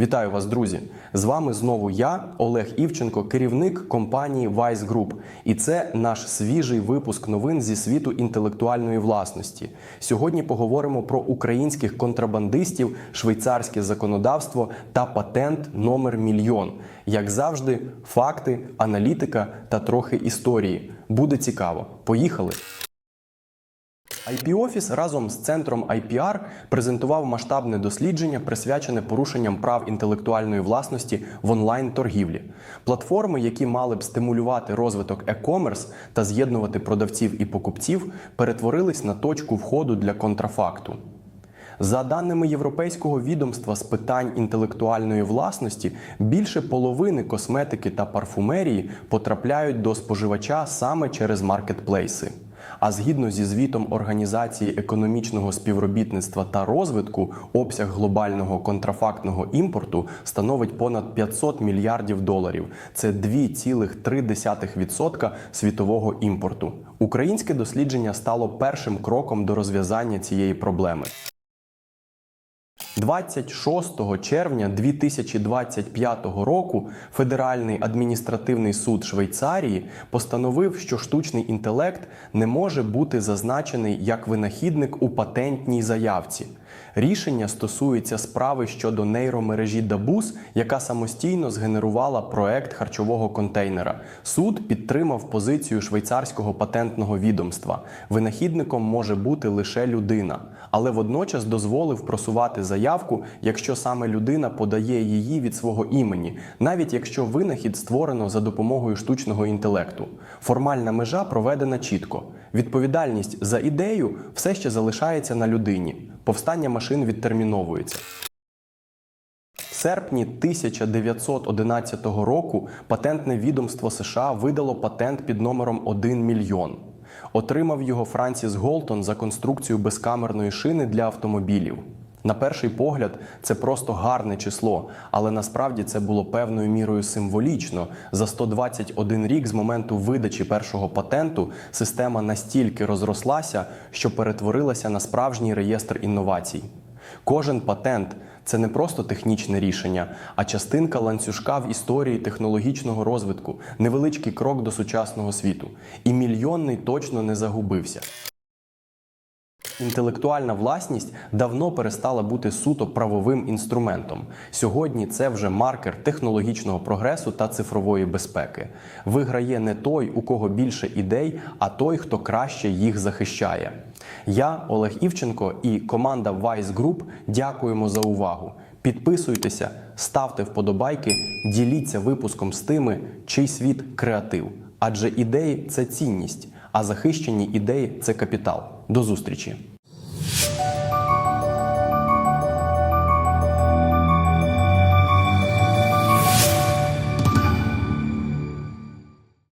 Вітаю вас, друзі! З вами знову я, Олег Івченко, керівник компанії Vice Group. І це наш свіжий випуск новин зі світу інтелектуальної власності. Сьогодні поговоримо про українських контрабандистів, швейцарське законодавство та патент номер мільйон. Як завжди, факти, аналітика та трохи історії. Буде цікаво. Поїхали! IP Office разом з центром IPR презентував масштабне дослідження, присвячене порушенням прав інтелектуальної власності в онлайн-торгівлі. Платформи, які мали б стимулювати розвиток e-commerce та з'єднувати продавців і покупців, перетворились на точку входу для контрафакту. За даними Європейського відомства з питань інтелектуальної власності, більше половини косметики та парфумерії потрапляють до споживача саме через маркетплейси. А згідно зі звітом Організації економічного співробітництва та розвитку, обсяг глобального контрафактного імпорту становить понад 500 мільярдів доларів. Це 2,3% світового імпорту. Українське дослідження стало першим кроком до розв'язання цієї проблеми. 26 червня 2025 року Федеральний адміністративний суд Швейцарії постановив, що штучний інтелект не може бути зазначений як винахідник у патентній заявці. Рішення стосується справи щодо нейромережі Дабус, яка самостійно згенерувала проект харчового контейнера. Суд підтримав позицію швейцарського патентного відомства. Винахідником може бути лише людина, але водночас дозволив просувати заявку, якщо саме людина подає її від свого імені, навіть якщо винахід створено за допомогою штучного інтелекту. Формальна межа проведена чітко. Відповідальність за ідею все ще залишається на людині. Повстання машин відтерміновується. В серпні 1911 року патентне відомство США видало патент під номером 1 мільйон. Отримав його Франсіс Голтон за конструкцію безкамерної шини для автомобілів. На перший погляд, це просто гарне число, але насправді це було певною мірою символічно. За 121 рік з моменту видачі першого патенту система настільки розрослася, що перетворилася на справжній реєстр інновацій. Кожен патент це не просто технічне рішення, а частинка ланцюжка в історії технологічного розвитку, невеличкий крок до сучасного світу. І мільйонний точно не загубився. Інтелектуальна власність давно перестала бути суто правовим інструментом. Сьогодні це вже маркер технологічного прогресу та цифрової безпеки. Виграє не той, у кого більше ідей, а той, хто краще їх захищає. Я, Олег Івченко, і команда Vice Group дякуємо за увагу. Підписуйтеся, ставте вподобайки, діліться випуском з тими, чий світ креатив. Адже ідеї це цінність, а захищені ідеї це капітал. До зустрічі!